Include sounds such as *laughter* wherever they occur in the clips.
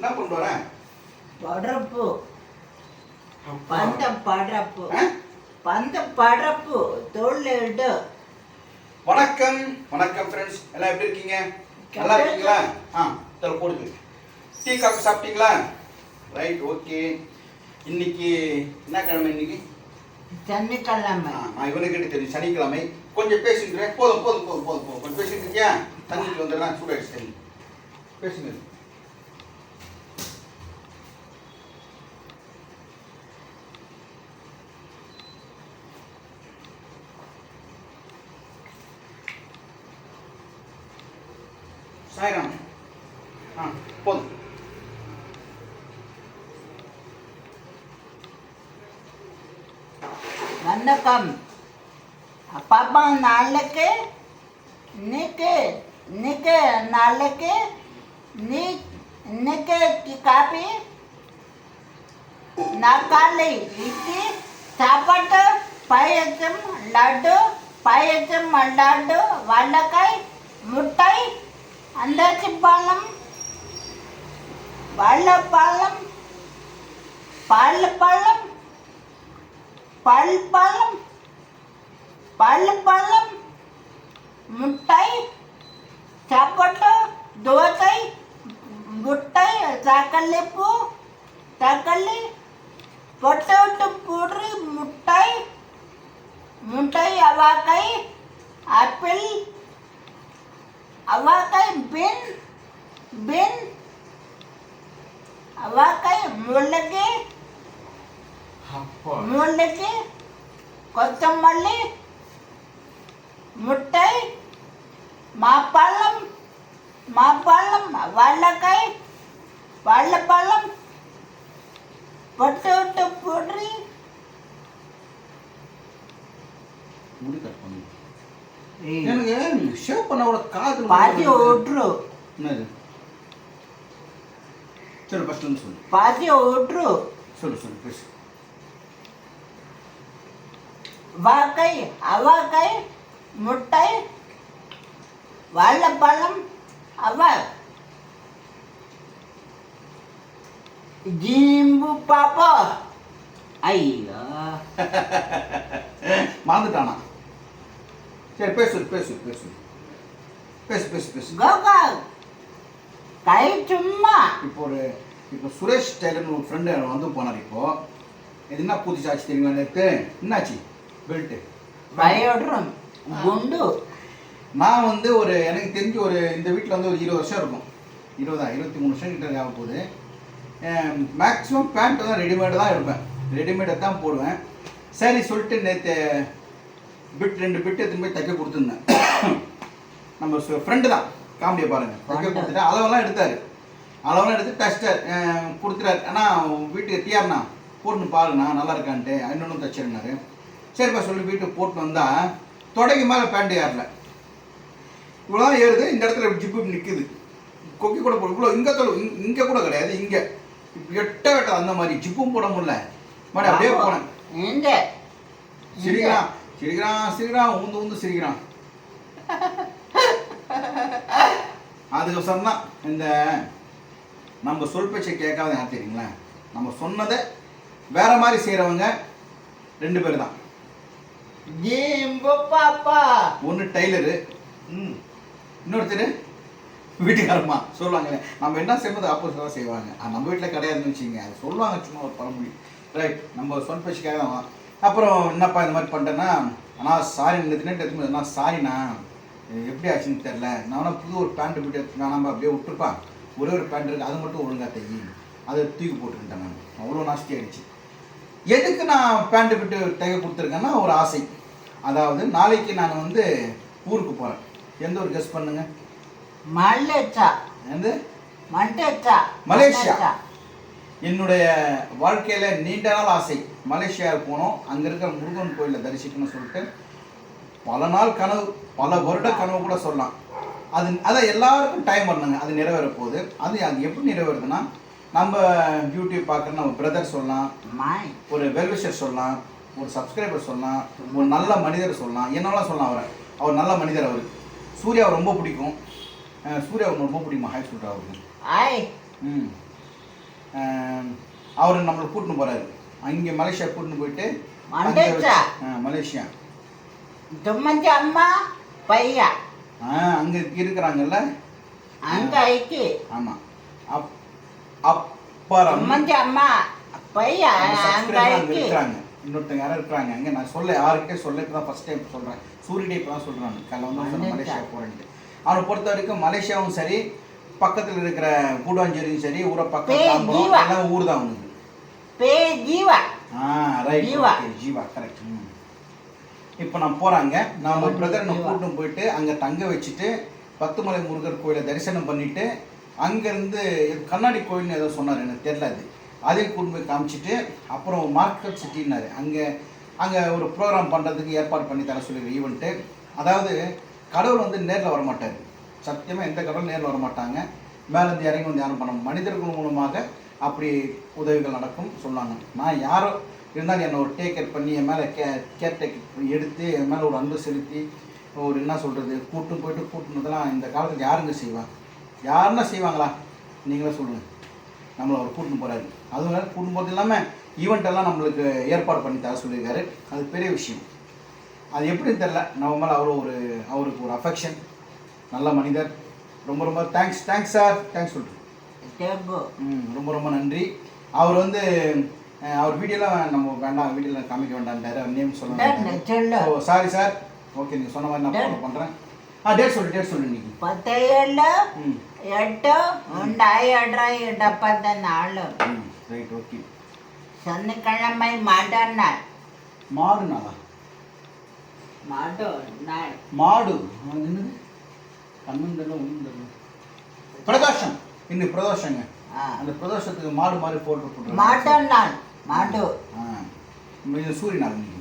என்ன கொண்டு வரேன் படப்பு பந்தம் படப்பு பந்தம் படப்பு தோல்லிடு வணக்கம். வணக்கம் ஃப்ரெண்ட்ஸ் எல்லாம் எப்படி இருக்கீங்க? நல்லா இருக்கீங்களா? ஆ இதில் போடுது டீ காஃபி சாப்பிட்டீங்களா? ரைட் ஓகே இன்னைக்கு என்ன கிழமை இன்னைக்கு? சனிக்கிழமை. இவனுக்கு கிட்ட தெரியும். சனிக்கிழமை. கொஞ்சம் பேசிக்கிறேன் போதும் போதும் போதும் போதும் போதும். கொஞ்சம் பேசிட்டு இருக்கியா? தண்ணிக்கு வந்துடுறேன். சூடாயிடுச்சு பேசுங்க. சாய்ராம் ஆ போதும். வணக்கம். பாப்பா நாளைக்கு இன்னைக்கு இன்னைக்கு நாளைக்கு நீ இன்னைக்கு காப்பி நாக்காளி இட்லி சாப்பாட்டு பாயசம் லட்டு பாயசம் லட்டு வாழைக்காய் முட்டை அந்தாச்சி பழம் வாழைப்பழம் பால் பழம் பல் பழம் பல் பழம் முட்டை சாப்பாட்டு தோசை முட்டை தக்காளி பூ தக்காளி பொட்டோட்டு பூடு முட்டை முட்டை அவாக்கை ஆப்பிள் அவாக்காய் பின் பின் அவாக்காய் முள்ளகி அப்பா. முள்ளகி கொத்தமல்லி முட்டை மாப்பழம் மாப்பழம் வாழைக்காய் வாழைப்பழம் பொட்டோட்டு பொடி முடி கட் பண்ணு எனக்கு ஷேவ் பண்ண கூட காது பாதி ஓட்ரு என்னது? சரி ஃபர்ஸ்ட் வந்து சொல்லு. பாதி ஓட்ரு சொல்லு சொல்லு பேசு. வாக்காய் அவாக்காய் முட்டை வாழைப்பழம் அவ. ஜீம்பு பாப்பா. ஐயோ. *laughs* மறந்துட்டானா? சரி பேசு பேசு பேசு. பேசு பேசு பேசு. கோகா கை சும்மா. இப்போ ஒரு இப்போ சுரேஷ் டெய்லர்னு ஒரு ஃப்ரெண்டு வந்து போனார் இப்போ. இது என்ன புதுசு ஆச்சு தெரியுமா நேற்று என்னாச்சு? பெல்ட்டு வயோட்ரம் குண்டு. நான் வந்து ஒரு எனக்கு தெரிஞ்சு ஒரு இந்த வீட்டில் வந்து ஒரு இருபது வருஷம் இருக்கும். இருபதா இருபத்தி மூணு வருஷம் கிட்ட ஆக போகுது. மேக்ஸிமம் பேண்ட் தான் ரெடிமேடு தான் எடுப்பேன் ரெடிமேடை தான் போடுவேன். சரி சொல்லிட்டு நேற்று பிட் ரெண்டு பிட் எடுத்துன்னு போய் தைக்க கொடுத்துருந்தேன். நம்ம ஃப்ரெண்டு தான். காமெடியை பாருங்கள் தைக்க. கொடுத்துட்டு அளவெல்லாம் எடுத்தார். அளவெல்லாம் எடுத்து டஸ்டர் கொடுத்துட்டாரு. ஆனால் வீட்டுக்கு டிஆர்ண்ணா போட்டுன்னு பாருண்ணா நல்லா இருக்கான்ட்டு. இன்னொன்று தச்சிருந்தாரு. சரிப்பா சொல்லி வீட்டுக்கு போட்டு வந்தால் தொடைக்கு மேலே பேண்ட் ஏறல. இவ்வளோதான் ஏறுது இந்த இடத்துல ஜிப்பு நிற்குது கொக்கி கூட போட. இவ்வளோ இங்கே தொலை இங்கே கூட கிடையாது இங்கே. எட்ட வெட்ட அந்த மாதிரி ஜிப்பும் போட முடியல. மாதிரி அப்படியே போனேன். எங்க? சிரிக்கிறான் சிரிக்கிறான் ஊந்து ஊந்து சிரிக்கிறான். அதுக்கோசரம் தான் இந்த நம்ம சொல் பேச்சை கேட்காத யார் தெரியுங்களா? நம்ம சொன்னதை வேற மாதிரி செய்கிறவங்க ரெண்டு பேர் தான் ஜீம்பு பாப்பா? ஒன்று டைலரு ம். இன்னொருத்தர் வீட்டுக்காரம்மா. சொல்லுவாங்க நம்ம என்ன செய்வது ஆப்போசிட் தான் செய்வாங்க. நம்ம வீட்டில் கிடையாதுன்னு வச்சுங்க அது சொல்லுவாங்க சும்மா ஒரு பழமொழி. ரைட் நம்ம சொன்ன பேச்சுக்காக தான் அப்புறம் என்னப்பா இந்த மாதிரி பண்ணிட்டேன்னா ஆனால் சாரி நேற்று எடுத்து அண்ணா. சாரிண்ணா எப்படி ஆச்சுன்னு தெரில நான் புது ஒரு பேண்ட் போட்டு எடுத்து வேணாம்பா அப்படியே விட்டுருப்பா. ஒரே ஒரு பேண்ட் இருக்குது அது மட்டும் ஒழுங்கா தையி. அதை தூக்கி போட்டுருந்தேன் நான். அவ்வளோ நாஸ்தி ஆயிடுச்சு. எதுக்கு நான் பேண்ட் விட்டு தைக்க கொடுத்துருக்கேன்னா ஒரு ஆசை. அதாவது நாளைக்கு நான் வந்து ஊருக்கு போகிறேன் எந்த ஒரு கெஸ் பண்ணுங்க? மல்லேச்சா எந்த? மண்டேச்சா மலேசியா. என்னுடைய வாழ்க்கையில் நீண்ட நாள் ஆசை. மலேசியாவுக்கு போனோம். அங்கே இருக்கிற முருகன் கோயிலை தரிசிக்கணும்னு சொல்லிட்டு பல நாள் கனவு பல வருட கனவு கூட சொல்லலாம். அது அதான் எல்லாருக்கும் டைம் வரணுங்க அது நிறைவேற போகுது. அது அது எப்படி நிறைவேறுதுன்னா நம்ம யூடியூப் பார்க்குற நம்ம பிரதர் சொல்லலாம். ஒரு வெல்விஷர் சொல்லலாம். ஒரு சப்ஸ்கிரைபர் சொல்லலாம். ஒரு நல்ல மனிதர் சொல்லலாம். என்னெல்லாம் சொல்லலாம் அவரை. அவர் நல்ல மனிதர் அவர். சூர்யாவை ரொம்ப பிடிக்கும். அஹ் சூர்யாவை ரொம்ப பிடிக்குமா. ஹாய் சொல்கிறா அவருக்கு. ம். அவர் நம்மளை கூட்டின்னு போகிறாரு அங்கே மலேசியா கூட்டின்னு போயிட்டு அங்க மண்டேச்சா? வச்சு- ஆ, மலேசியா. தும்மஞ்சி அம்மா பையா. ஆ அங்கே இருக்கிறாங்கல்ல? அங்க ஐக்கி. ஆமாம் அப் அப்புறம் தும்மஞ்சி அம்மா பையா நம்ம அங்க subscriber அங்க ஐக்கி. இருக்கிறாங்க. இன்னொருத்தங்க யாரும் இருக்கிறாங்க. அங்கே நான் சொல்ல யாருக்கிட்டே சொல்லக்கு தான் ஃபஸ்ட் டைம் சொல்கிறேன் சூரியடே இப்போ தான் சொல்கிறேன் காலைல வந்து சொன்னேன் மலேசியா. மலேசியா போகிறேன்ட்டு அவனை பொறுத்த வரைக்கும் மலேசியாவும் சரி பக்கத்தில் இருக்கிற கூடாஞ்சேரியும் சரி ஊரை பக்கம் பேய் தாம்பரம் ஜீவா. எல்லாம் ஊர் தான் அவனுக்கு பே ஜீவா. ஆ ரைட் ஜீவா. ஜீவா கரெக்ட் இப்போ நான் போகிறாங்க நான் நான் ஜீவா. கூட்டின்னு போயிட்டு அங்கே தங்க வச்சுட்டு பத்துமலை முருகர் கோயிலை தரிசனம் பண்ணிட்டு அங்கேருந்து கண்ணாடி கோயில்னு ஏதோ சொன்னார் எனக்கு தெரியல அது. அதையும் கூட்டு போய் காமிச்சிட்டு அப்புறம் மார்க்கெட் சிட்டின்னாரு. அங்கே அங்கே ஒரு ப்ரோக்ராம் பண்ணுறதுக்கு ஏற்பாடு பண்ணி தர சொல்லி ஈவெண்ட்டு அதாவது கடவுள் வந்து நேரில் வரமாட்டார். சத்தியமாக எந்த கடவுளும் நேரில் வரமாட்டாங்க. மேலேருந்து இறங்கி வந்து யாரும் பண்ண மனிதர்கள் மூலமாக அப்படி உதவிகள் நடக்கும் சொன்னாங்க. நான் யாரோ இருந்தாலும் என்னை ஒரு டேக் கேர் பண்ணி என் மேலே கே கேர் டேக் எடுத்து என் மேலே ஒரு அன்பு செலுத்தி ஒரு என்ன சொல்கிறது கூட்டும் போயிட்டு கூட்டுனதெல்லாம் இந்த காலத்தில் யாருங்க செய்வா? யாருன்னா செய்வாங்களா? நீங்களே சொல்லுங்கள் நம்மளை அவர் கூட்டின்னு போகிறாரு அதுவும் வேறு போகிறது இல்லாமல் ஈவெண்ட் எல்லாம் நம்மளுக்கு ஏற்பாடு பண்ணி தர சொல்லியிருக்காரு. அது பெரிய விஷயம். அது எப்படின்னு தெரில நம்ம மேலே அவ்வளோ ஒரு அவருக்கு ஒரு அஃபெக்ஷன் நல்ல மனிதர். ரொம்ப ரொம்ப தேங்க்ஸ் தேங்க்ஸ் சார் தேங்க்ஸ் சொல்கிறேன் ரொம்ப ரொம்ப நன்றி. அவர் வந்து அவர் வீடியோலாம் நம்ம வேண்டாம் வீடியோலாம் காமிக்க வேண்டாம்டாரு அவர் நேம் சொல்லுங்க ஓ சாரி சார் ஓகே நீங்கள் சொன்ன மாதிரி நான் ஃபாலோ பண்ணுறேன் ஆ டேட் சொல்லு டேட் சொல்லு நீங்கள் பத்து ஏழு எட்டு ரெண்டாயிரம் டப்பத்த நாலு ரைட் ஓகே சனிக்கிழமை மாட்டார் நாள் மாடு நாளா மாடு. நாள் மாடு என்னது பன்னெண்டுல ஒன்று பிரகாஷம் இன்னைக்கு பிரதோஷங்க. அந்த பிரதோஷத்துக்கு மாடு மாதிரி போட்டு போட்டு மாட்டு நாள். மாட்டு. இது சூரிய நாள் இன்னைக்கு.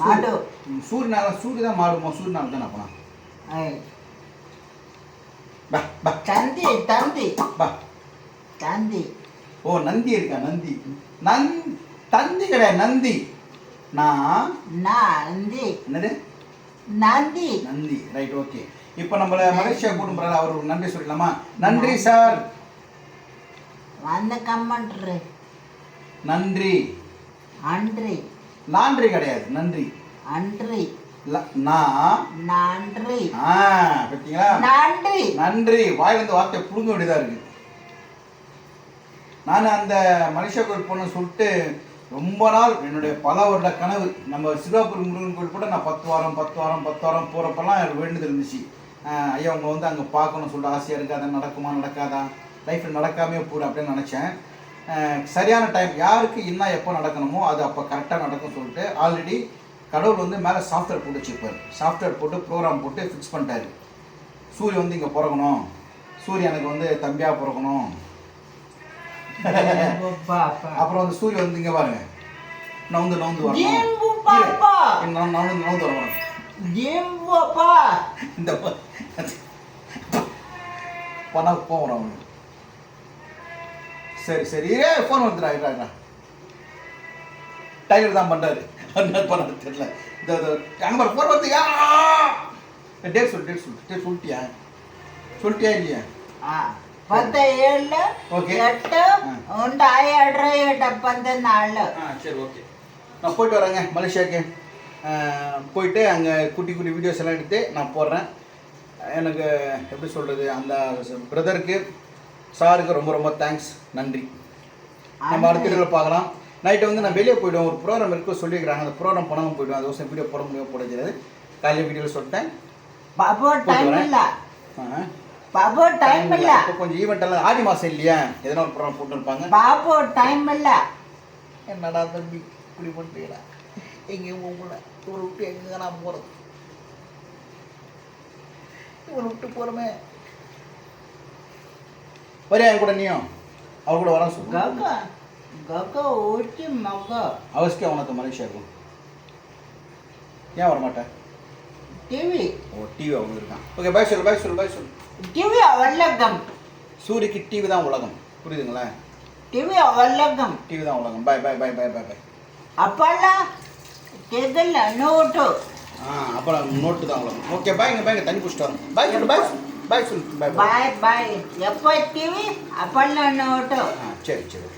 மாடு ம், சூரிய தான் மாடுமா சூரிய நாள் தானே அப்பனா? ஐ. பா பா. தந்தி தந்தி. பா. தந்தி. ஓ நந்தி இருக்கா நந்தி? நந் தந்தி கிடையாது நந்தி. நான் நந்தி. என்னது? நந்தி. நந்தி. Right okay. இப்போ நம்மள மலேசியா கூட்டும் போறாரு அவர் ஒரு நன்றி சொல்லலாமா? நன்றி சார். வந்து கம்மன்று. நன்றி. அன்றி. லாண்ட்ரி கிடையாது நன்றி. அன்றி. நன்றி. நன்றி. நன்றி. வாயிலிருந்து வார்த்தை புழுங்க வேண்டியதா இருக்கு. நான் அந்த மலேசியா கோயில் போகணும்னு சொல்லிட்டு ரொம்ப நாள் என்னுடைய பல வருட கனவு. நம்ம சிவாபுரி முருகன் கோயில் கூட நான் பத்து வாரம் பத்து வாரம் பத்து வாரம் போகிறப்பெல்லாம் வேண்டுதல் இருந்துச்சு. ஐயா உங்களை வந்து அங்கே பார்க்கணும்னு சொல்லிட்டு ஆசையாக இருக்குது நடக்குமா நடக்காதா? லைஃப்பில் நடக்காமே போடு அப்படின்னு நினச்சேன். சரியான டைம் யாருக்கு என்ன எப்போ நடக்கணுமோ அது அப்போ கரெக்டாக நடக்கும் சொல்லிட்டு ஆல்ரெடி கடவுள் வந்து மேலே சாஃப்ட்வேர் போட்டு வச்சுருப்பார். சாஃப்ட்வேர் போட்டு ப்ரோக்ராம் போட்டு ஃபிக்ஸ் பண்ணிட்டாரு. சூரியன் வந்து இங்கே பிறக்கணும். சூரியனுக்கு வந்து தம்பியாக பிறக்கணும். அப்புறம் வந்து சூரியன் வந்து இங்கே பாருங்க. நவுந்து நவுந்து வரணும். நவுந்து நவுந்து வரணும். இந்த பண்ணா போகணும் அவனுக்கு சரி சரி. ஏ ஃபோன் வந்துடா இருடா டைகர் தான் பண்ணுறாரு என்ன பண்ண தெரியல. இந்த அங்கே ஃபோன் வந்துயா டேட் சொல்லு டேட் சொல்லு. டேட் சொல்லிட்டியா? சொல்லிட்டியா இல்லையா? ஆ பத்து ஏழு எட்டு ஒன்று ஆயிரம் எட்டு பத்து நாலு. சரி ஓகே. நான் போயிட்டு வரேங்க மலேசியாவுக்கு. போயிட்டு அங்கே குட்டி குட்டி வீடியோஸ் எல்லாம் எடுத்து நான் போடுறேன். எனக்கு எப்படி சொல்கிறது அந்த பிரதருக்கு சாருக்கு ரொம்ப ரொம்ப தேங்க்ஸ் நன்றி. நம்ம அடுத்த பார்க்கலாம். நைட்டு வந்து நான் வெளியே போய்டுவேன். ஒரு ப்ரோக்ராம் இருக்க சொல்லியிருக்கிறாங்க. அந்த ப்ரோக்ராம் போனாலும் போய்டுவேன். அது வருஷம் வீடியோ போட முடியாது போட தெரியாது. காலையில் வீடியோவில் சொல்லிட்டேன். பாபோ டைம் இல்ல. கொஞ்சம் ஈவெண்ட் எல்லாம் ஆடி மாசம் இல்லையா? எதனா ஒரு ப்ரோக்ராம் போட்டு இருப்பாங்க பாபோ டைம் இல்ல. என்னடா தம்பி இப்படி பண்ணுறீங்களா எங்கேயும் போகல ஒரு விட்டு எங்கே நான் போகிறது இவனை விட்டு போகிறோமே வரியா என் கூட நீயும்? அவ கூட வரா சொல்லு. காக்கா காக்கா ஓட்டி மகா அவசியம் அவனுக்கு மனுஷன் இருக்கும். ஏன் வரமாட்டேன் டிவி. ஓ டிவி அவங்க இருக்கான் ஓகே பாய் சொல்லு பாய் சொல்லு பாய் சொல்லு. டிவி அவலகம். சூரியக்கு டிவி தான் உலகம். புரியுதுங்களா? டிவி அவலகம். டிவி தான் உலகம். பாய் பாய் பாய் பாய் பாய் பாய் அப்பெல்லாம் தெரியல நோட்டு. அப்புறம் நோட்டு தான் உங்களுக்கு. ஓகே பாய் இங்கே பாய் தண்ணி குடிச்சிட்டு வரோம் பாய் சொல்லு பாய் பாய் சொல்லு பாய் பாய் பாய் எப்போ டிவி அப்பல்ல நோட்டு சரி சரி.